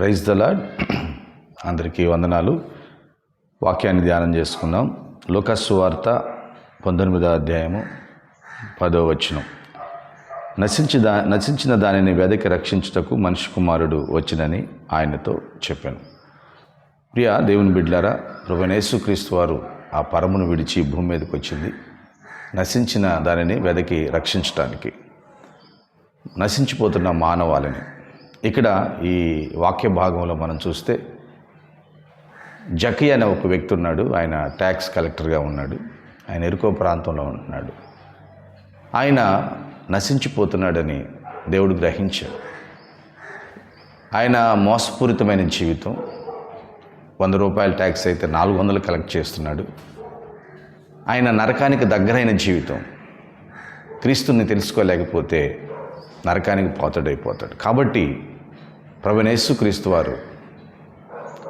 Praise the అందరికీ వందనాలు. వాక్యాన్ని ధ్యానం చేసుకుందాం. లోకస్సు వార్త పంతొమ్మిదో అధ్యాయము పదో వచనం. నశించి దా నశించిన దానిని వెదకి రక్షించుటకు మనిషి కుమారుడు వచ్చినని ఆయనతో చెప్పాను. ప్రియ దేవుని బిడ్లారా ప్రభునేసుక్రీస్తు వారు ఆ పరమును విడిచి భూమి మీదకి వచ్చింది. నశించిన దానిని వెదకి రక్షించటానికి నశించిపోతున్న మానవాళిని ఇక్కడ ఈ వాక్య భాగంలో మనం చూస్తే జకి అనే ఒక వ్యక్తి ఉన్నాడు. ఆయన ట్యాక్స్ కలెక్టర్గా ఉన్నాడు. ఆయన ఎరుకో ప్రాంతంలో ఉంటున్నాడు. ఆయన నశించిపోతున్నాడని దేవుడు గ్రహించాడు. ఆయన మోసపూరితమైన జీవితం. వంద రూపాయల ట్యాక్స్ అయితే నాలుగు వందలు కలెక్ట్ చేస్తున్నాడు. ఆయన నరకానికి దగ్గరైన జీవితం. క్రీస్తుని తెలుసుకోలేకపోతే నరకానికి పోతాడైపోతాడు. కాబట్టి ప్రభునేసు క్రీస్తు వారు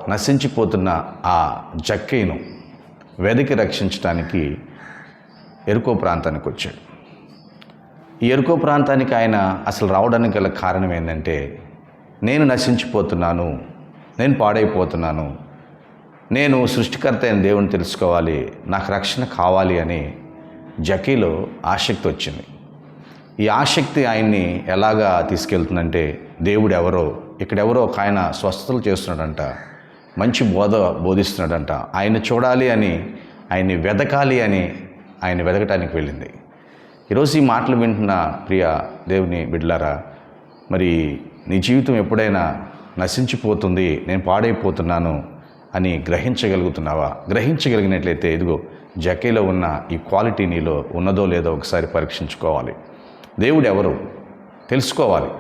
నశించిపోతున్న ఆ జక్కయ్యను వెదకి రక్షించడానికి ఎరుకో ప్రాంతానికి వచ్చాడు. ఈ ఎరుకో ప్రాంతానికి ఆయన అసలు రావడానికి గల కారణం ఏంటంటే నేను నశించిపోతున్నాను నేను పాడైపోతున్నాను నేను సృష్టికర్త అయిన దేవుని తెలుసుకోవాలి నాకు రక్షణ కావాలి అని జకీలో ఆసక్తి వచ్చింది. ఈ ఆసక్తి ఆయన్ని ఎలాగా తీసుకెళ్తుందంటే దేవుడు ఎవరో ఇక్కడెవరో ఒక ఆయన స్వస్థతలు చేస్తున్నాడంట మంచి బోధ బోధిస్తున్నాడంట. ఆయన చూడాలి అని ఆయన్ని వెదకాలి అని ఆయన వెదకటానికి వెళ్ళింది. ఈరోజు ఈ మాటలు వింటున్న ప్రియ దేవుని బిడ్లారా మరి నీ జీవితం ఎప్పుడైనా నశించిపోతుంది నేను పాడైపోతున్నాను అని గ్రహించగలుగుతున్నావా? గ్రహించగలిగినట్లయితే ఇదిగో జకేలో ఉన్న ఈ క్వాలిటీ నీలో ఉన్నదో లేదో ఒకసారి పరీక్షించుకోవాలి. దేవుడు ఎవరు తెలుసుకోవాలి.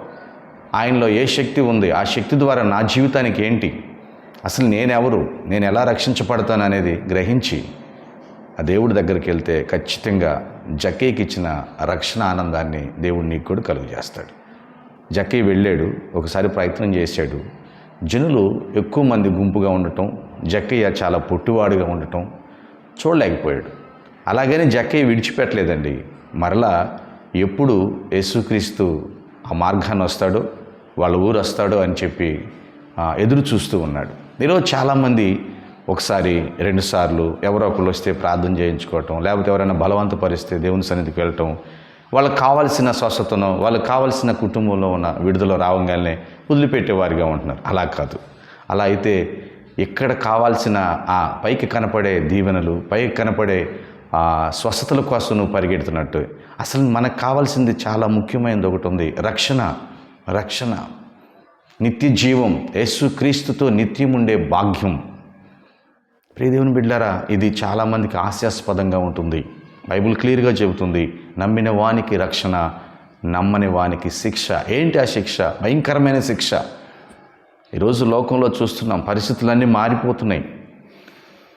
ఆయనలో ఏ శక్తి ఉంది? ఆ శక్తి ద్వారా నా జీవితానికి ఏంటి? అసలు నేనెవరు? నేను ఎలా రక్షించబడతాను అనేది గ్రహించి ఆ దేవుడి దగ్గరికి వెళ్తే ఖచ్చితంగా జక్కీకి ఇచ్చిన రక్షణ ఆనందాన్ని దేవుడు నీకు కూడా కలుగు చేస్తాడు జక్కీ వెళ్ళాడు ఒకసారి ప్రయత్నం చేశాడు. జనులు ఎక్కువ మంది గుంపుగా ఉండటం జక్కయ్య చాలా పొట్టివాడుగా ఉండటం చూడలేకపోయాడు. అలాగని జక్కయ్య విడిచిపెట్టలేదండి. మరలా ఎప్పుడు యేసుక్రీస్తు ఆ మార్గాన్ని వస్తాడో వాళ్ళ ఊరు వస్తాడు అని చెప్పి ఎదురు చూస్తూ ఉన్నాడు. ఈరోజు చాలామంది ఒకసారి రెండుసార్లు ఎవరో ఒకళ్ళు వస్తే ప్రార్థన చేయించుకోవటం లేకపోతే ఎవరైనా బలవంతపరిస్తే దేవుని సన్నిధికి వెళ్ళటం వాళ్ళకి కావాల్సిన స్వస్థతను వాళ్ళకి కావాల్సిన కుటుంబంలో ఉన్న విడుదల రావంగానే వదిలిపెట్టేవారిగా ఉంటున్నారు. అలా కాదు. అలా అయితే ఇక్కడ కావాల్సిన ఆ పైకి కనపడే దీవెనలు పైకి కనపడే స్వస్థతల కోసం నువ్వు పరిగెడుతున్నట్టు. అసలు మనకు కావాల్సింది చాలా ముఖ్యమైనది ఒకటి ఉంది. రక్షణ. రక్షణ నిత్య జీవం యేసుక్రీస్తుతో నిత్యం ఉండే భాగ్యం. ప్రియదేవుని బిడ్డారా ఇది చాలామందికి హాస్యాస్పదంగా ఉంటుంది. బైబిల్ క్లియర్గా చెబుతుంది నమ్మిన వానికి రక్షణ నమ్మని వానికి శిక్ష. ఏంటి ఆ శిక్ష? భయంకరమైన శిక్ష. ఈరోజు లోకంలో చూస్తున్నాం పరిస్థితులన్నీ మారిపోతున్నాయి.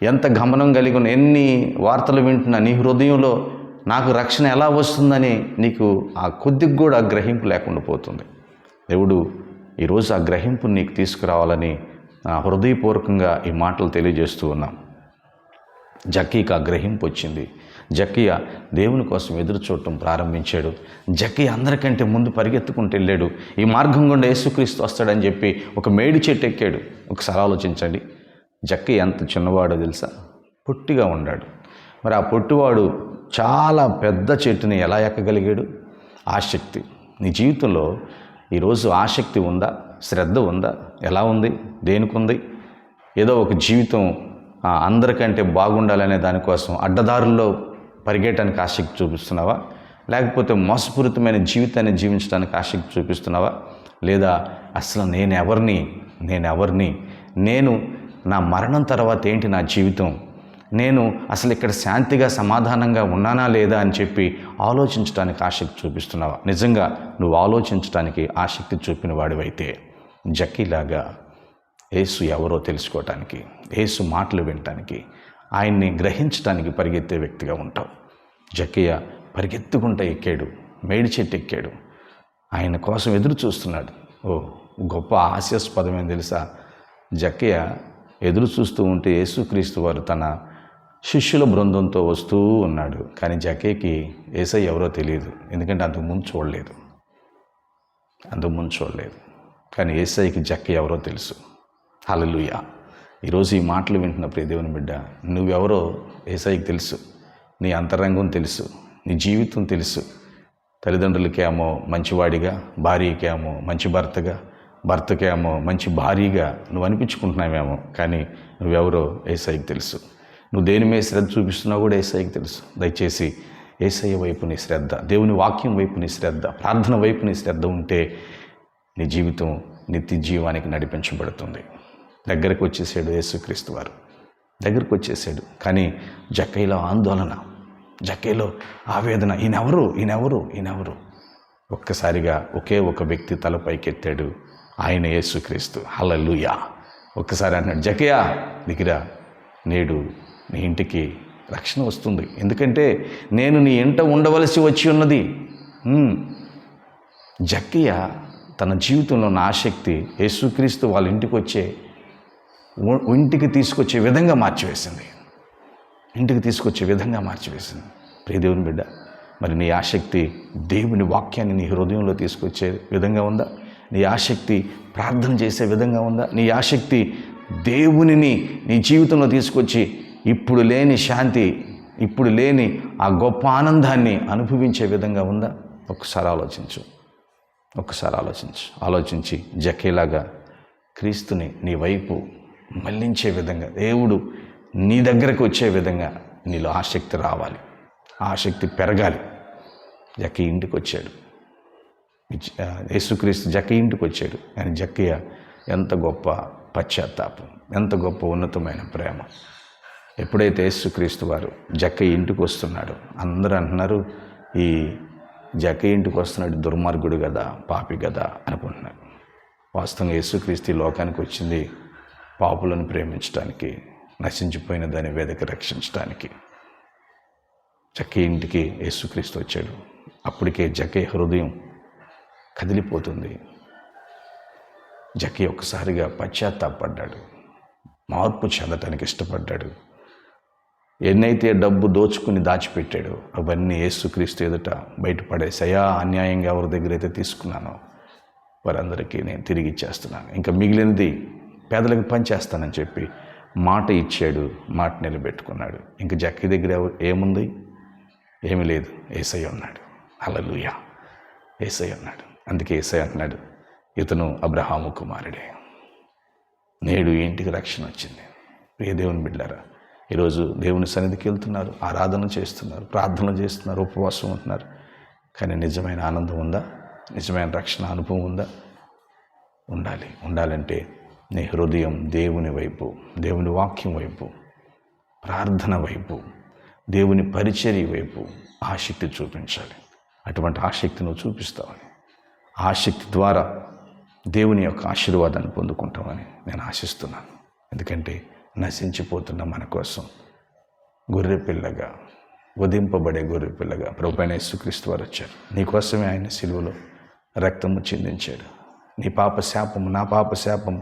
ఎంత గమనం కలిగి ఉన్న ఎన్ని వార్తలు వింటున్నా నీ హృదయంలో నాకు రక్షణ ఎలా వస్తుందని నీకు ఆ కొద్దికి కూడా గ్రహింపు లేకుండా పోతుంది. దేవుడు ఈరోజు ఆ గ్రహింపు నీకు తీసుకురావాలని హృదయపూర్వకంగా ఈ మాటలు తెలియజేస్తూ ఉన్నాం. జక్కీకి ఆ గ్రహింపు వచ్చింది. జక్కయ్య దేవుని కోసం ఎదురు చూడటం ప్రారంభించాడు. జక్కయ్య అందరికంటే ముందు పరిగెత్తుకుంటూ వెళ్ళాడు. ఈ మార్గం గుండా యేసుక్రీస్తు వస్తాడని చెప్పి ఒక మేడి చెట్టు ఎక్కాడు. ఒకసారి ఆలోచించండి. జక్కయ్య ఎంత చిన్నవాడో తెలుసా? పొట్టిగా ఉన్నాడు. మరి ఆ పొట్టివాడు చాలా పెద్ద చెట్టుని ఎలా ఎక్కగలిగాడు? ఆసక్తి నీ జీవితంలో ఈరోజు ఆసక్తి ఉందా? శ్రద్ధ ఉందా? ఎలా ఉంది? దేనికి ఉంది ఏదో ఒక జీవితం అందరికంటే బాగుండాలనే దానికోసం అడ్డదారుల్లో పరిగెట్టడానికి ఆసక్తి చూపిస్తున్నావా? లేకపోతే మోసపూరితమైన జీవితాన్ని జీవించడానికి ఆసక్తి చూపిస్తున్నావా? లేదా అసలు నేను ఎవరిని నేను ఎవరిని నేను నా మరణం తర్వాత ఏంటి నా జీవితం? నేను అసలు ఇక్కడ శాంతిగా సమాధానంగా ఉన్నానా లేదా అని చెప్పి ఆలోచించడానికి ఆసక్తి చూపిస్తున్నావా? నిజంగా నువ్వు ఆలోచించడానికి ఆసక్తి చూపిన వాడివైతే జక్కీలాగా ఏసు ఎవరో తెలుసుకోవటానికి ఏసు మాటలు వినటానికి ఆయన్ని గ్రహించడానికి పరిగెత్తే వ్యక్తిగా ఉంటావు. జక్కయ్య పరిగెత్తుకుంటా ఎక్కాడు మేడి చెట్టు ఎక్కాడు. ఆయన కోసం ఎదురు చూస్తున్నాడు. ఓ గొప్ప హాస్యాస్పదమేం తెలుసా? జక్కయ్య ఎదురు చూస్తూ ఉంటే యేసుక్రీస్తు వారు తన శిష్యుల బృందంతో వస్తూ ఉన్నాడు. కానీ జకేకి ఏసై ఎవరో తెలియదు. ఎందుకంటే అంతకుముందు చూడలేదు. అంతకుముందు చూడలేదు. కానీ ఏసైకి జక్క ఎవరో తెలుసు. హలలుయ ఈరోజు ఈ మాటలు వింటున్న ప్రియ దేవుని బిడ్డ నువ్వెవరో ఏసైకి తెలుసు. నీ అంతరంగం తెలుసు. నీ జీవితం తెలుసు. తల్లిదండ్రులకేమో మంచివాడిగా భార్యకేమో మంచి భర్తగా భర్తకేమో మంచి భార్యగా నువ్వు అనిపించుకుంటున్నావేమో. కానీ నువ్వెవరో ఏసైకి తెలుసు. నువ్వు దేని మీద శ్రద్ధ చూపిస్తున్నావు కూడా ఏసఐకి తెలుసు. దయచేసి ఏసఐ వైపు నీ శ్రద్ధ దేవుని వాక్యం వైపు నీ శ్రద్ధ ప్రార్థన వైపు నీ శ్రద్ధ ఉంటే నీ జీవితం నిత్య జీవానికి నడిపించబడుతుంది. దగ్గరకు వచ్చేసాడు యేసుక్రీస్తు వారు. దగ్గరకు వచ్చేసాడు. కానీ జక్కైలో ఆందోళన జక్కైలో ఆవేదన. ఈయనెవరు? ఈయనెవరు? ఈయనెవరు? ఒక్కసారిగా ఒకే ఒక వ్యక్తి తల పైకెత్తాడు. ఆయన యేసుక్రీస్తు. హలలుయా ఒక్కసారి అన్నాడు జకయా దిగిరా. నేడు నీ ఇంటికి రక్షణ వస్తుంది. ఎందుకంటే నేను నీ ఇంట ఉండవలసి వచ్చి ఉన్నది. జక్కియ జక్కయ్య తన జీవితంలో ఉన్న ఆసక్తి యేసుక్రీస్తు వాళ్ళ ఇంటికి వచ్చే ఇంటికి తీసుకొచ్చే విధంగా మార్చివేసింది. ఇంటికి తీసుకొచ్చే విధంగా మార్చివేసింది. ప్రియదేవుని బిడ్డ మరి నీ ఆసక్తి దేవుని వాక్యాన్ని నీ హృదయంలో తీసుకొచ్చే విధంగా ఉందా? నీ ఆసక్తి ప్రార్థన చేసే విధంగా ఉందా? నీ ఆసక్తి దేవునిని నీ జీవితంలో తీసుకొచ్చి ఇప్పుడు లేని శాంతి ఇప్పుడు లేని ఆ గొప్ప ఆనందాన్ని అనుభవించే విధంగా ఉందా? ఒక్కసారి ఆలోచించు. ఒక్కసారి ఆలోచించు. ఆలోచించి జకేలాగా క్రీస్తుని నీ వైపు మళ్ళించే విధంగా దేవుడు నీ దగ్గరకు వచ్చే విధంగా నీలో ఆసక్తి రావాలి. ఆసక్తి పెరగాలి. జక్క ఇంటికి వచ్చాడు. యేసుక్రీస్తు జక్క ఇంటికి వచ్చాడు. కానీ జక్కయ్య ఎంత గొప్ప పశ్చాత్తాపం ఎంత గొప్ప ఉన్నతమైన ప్రేమ. ఎప్పుడైతే యేసుక్రీస్తు వారు జక్క ఇంటికి వస్తున్నాడు అందరూ అంటున్నారు ఈ జక్క ఇంటికి వస్తున్నాడు దుర్మార్గుడు కదా పాపి కదా అనుకుంటున్నారు. వాస్తవంగా యేసుక్రీస్తు ఈ లోకానికి వచ్చింది పాపులను ప్రేమించడానికి నశించిపోయిన దాని వేదిక రక్షించడానికి జక్క ఇంటికి యేసుక్రీస్తు వచ్చాడు. అప్పటికే జకే హృదయం కదిలిపోతుంది. జకే ఒక్కసారిగా పశ్చాత్తాపడ్డాడు. మార్పు చెందటానికి ఇష్టపడ్డాడు. ఎన్నైతే డబ్బు దోచుకుని దాచిపెట్టాడో అవన్నీ ఏసుక్రీస్తు ఎదుట బయటపడేసయా అన్యాయంగా ఎవరి దగ్గర అయితే తీసుకున్నానో వారందరికీ నేను తిరిగి ఇచ్చేస్తున్నాను. ఇంకా మిగిలినది పేదలకు పనిచేస్తానని చెప్పి మాట ఇచ్చాడు మాట నిలబెట్టుకున్నాడు. ఇంకా జక్కి దగ్గర ఏముంది? ఏమీ లేదు. ఏసై ఉన్నాడు. హల్లెలూయా. ఏసై ఉన్నాడు. అందుకే ఏసై అంటున్నాడు ఇతను అబ్రహాము కుమారుడే. నేడు ఇంటికి రక్షణ వచ్చింది. ప్రియదేవుని బిడ్డారా ఈరోజు దేవుని సన్నిధికి వెళ్తున్నారు ఆరాధన చేస్తున్నారు ప్రార్థన చేస్తున్నారు ఉపవాసం ఉంటున్నారు. కానీ నిజమైన ఆనందం ఉందా? నిజమైన రక్షణ అనుభవం ఉందా? ఉండాలి. ఉండాలంటే నీ హృదయం దేవుని వైపు దేవుని వాక్యం వైపు ప్రార్థన వైపు దేవుని పరిచర్య వైపు ఆసక్తి చూపించాలి. అటువంటి ఆసక్తి నువ్వు చూపిస్తావని ఆసక్తి ద్వారా దేవుని యొక్క ఆశీర్వాదాన్ని పొందుకుంటామని నేను ఆశిస్తున్నాను. ఎందుకంటే నశించిపోతున్న మన కోసం. గొర్రె పిల్లగా వధింపబడే గొర్రె పిల్లగా ప్రభుపైన యేసుక్రీస్తు వారు వచ్చారు. నీకోసమే ఆయన సిలువలో రక్తము చిందించాడు. నీ పాప శాపము నా పాప శాపం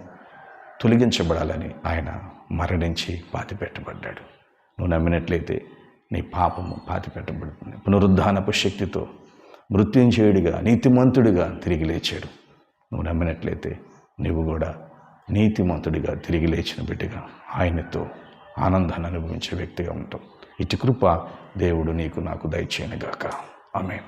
తొలగించబడాలని ఆయన మరణించి పాతిపెట్టబడ్డాడు. నువ్వు నమ్మినట్లయితే నీ పాపము పాతిపెట్టబడుతుంది. పునరుద్ధానపు శక్తితో మృత్యుంజయుడిగా నీతిమంతుడిగా తిరిగి లేచాడు. నువ్వు నమ్మినట్లయితే నువ్వు కూడా నీతిమంతుడిగా తిరిగి లేచిన బిడ్డగా ఆయనతో ఆనందాన్ని అనుభవించే వ్యక్తిగా ఉంటాం. ఇటు కృప దేవుడు నీకు నాకు దయచేయనుగాక. ఆమె